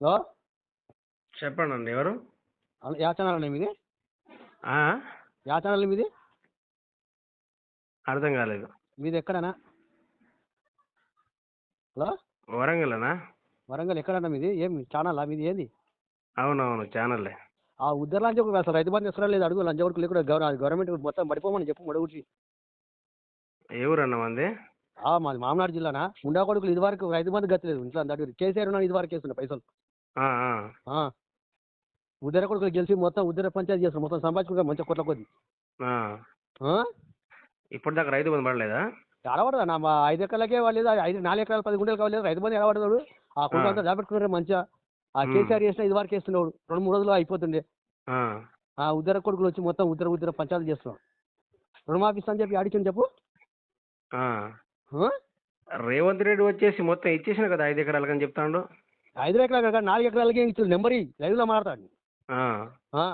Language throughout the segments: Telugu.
హలో? చెప్పండి అండి ఎవరు యా ఛానల్ అండి మీది? యా ఛానల్ మీది? అర్థం కాలేదు. మీది ఎక్కడనా? హలో? వరంగల్నా? వరంగల్ ఎక్కడన్నా మీది? ఏం ఛానల్? మీది ఏంది? అవునవును ఛానల్లే ఆ ఉద్దర లంచ కొడుకు అసలు రైతు బంధు ఇస్తారా లేదు? అడుగు లంచ కొడుకు లేకుండా గవర్న- గవర్నమెంట్ మొత్తం పడిపోమని చెప్పు మొడగుచ్చి ఏ ఊరన్న మంది? మాది మామనాడు జిల్లానా? ఉండా కొడుకులు ఇది వరకు రైతు బంధు గతలేదు ఇంట్లో అందరు. కేసీఆర్ ఉన్నాడు ఇది వరకు వేస్తుండే పైసలు. ఉద్దర కొడుకులు గెలిచి మొత్తం ఉద్దర పంచాయతీ చేస్తారు. మొత్తం సంపాదించుకుంటారు మంచిగా కొట్ల కొద్ది. ఆ? ఇప్పటిదాకా రైతు బంధు పడలేదా? ఎడబడదా నా ఐదు ఎకరాలకే వాళ్ళు ఐదు నాలుగు ఎకరాలు పది గుంటలు కావాలి రైతు బంధు ఎడబడతాడు ఆ కుంట. అంతా దాపెట్టుకున్నారు మంచిగా ఆ. కేసీఆర్ చేసిన ఇది వరకు వేస్తున్నాడు రెండు మూడు రోజులు అయిపోతుండే. ఆ. ఉద్దర కొడుకులు వచ్చి మొత్తం ఉద్దర ఉద్దర పంచాయతీ చేస్తున్నాడు రుణమాఫీ అని చెప్పి అడిగింది చెప్పు? రేవంత్ రెడ్డి వచ్చేసి మొత్తం ఇచ్చేసిన కదా ఐదు ఎకరాలకు అని చెప్తాడు. ఐదు ఎకరాలు కాదు నాలుగు ఎకరాలకే ఇచ్చిన నెంబర్ లైవ్లో. ఆ.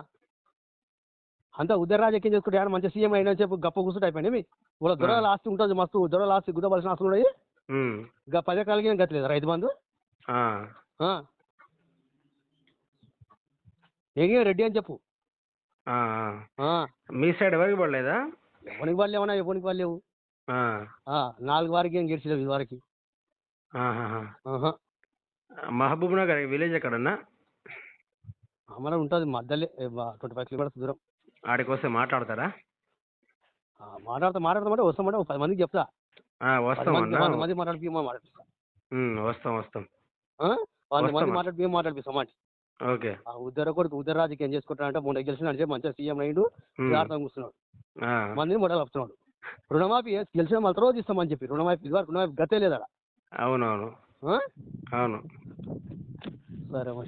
అంతా ఉద్దర రాజకీయం చేసుకుంటే ఆయన మంచి సీఎం అయినా చెప్పి గప్ప కూర్చుంటే అయిపోయింది మీ వాళ్ళ దొరల ఆస్తి ఉంటుంది మస్తు దొరల ఆస్తి గుద్దవలసిన ఆస్తులు ఉన్నాయి. ఇంకా పది ఎకరాలకి ఏం గతలేదు రైతు బంధు. ఏగే రెడ్డి అని చెప్పు. మీ సైడ్ ఎవరికి పడలేదా ఎవరికి ఏమన్నా ఎవరికి వాళ్ళు లేవు ఆ. ఆ, నాలుగు వారికి ఏం గెలిచలేవు ఇది వరకు. మహబూబ్ నగర్ విలేజ్ ఎక్కడన్నా? మన ఉంటుంది మధ్యలో ట్వంటీ ఫైవ్ కిలోమీటర్స్ దూరం. ఆడికి వస్తే మాట్లాడతారా? మాట్లాడతా మాట్లాడతామంటే వస్తామంటే ఒక పది మందికి చెప్తా. వస్తాం మంది ఉమ్, వస్తాం వస్తాం? వంద మంది. మాట్లాడిపి మాట్లాడిపిస్తాం అంటే ఓకే. ఉద్దర కొడుకు ఉద్దర రాజకీయం చేసుకుంటానంటే మొన్న గెలిచినాడు చెప్పి మంచిగా సీఎం అయ్యిండు. యథార్థం కూర్చున్నాడు. మందిని మొదలు వస్తున్నాడు రుణమాఫీ గెలిచిన మళ్ళీ రోజు ఇస్తామని చెప్పి రుణమాఫీ ఇది వరకు రుణమాఫీ గతే లేదా అవునవును. అవును. 那得我。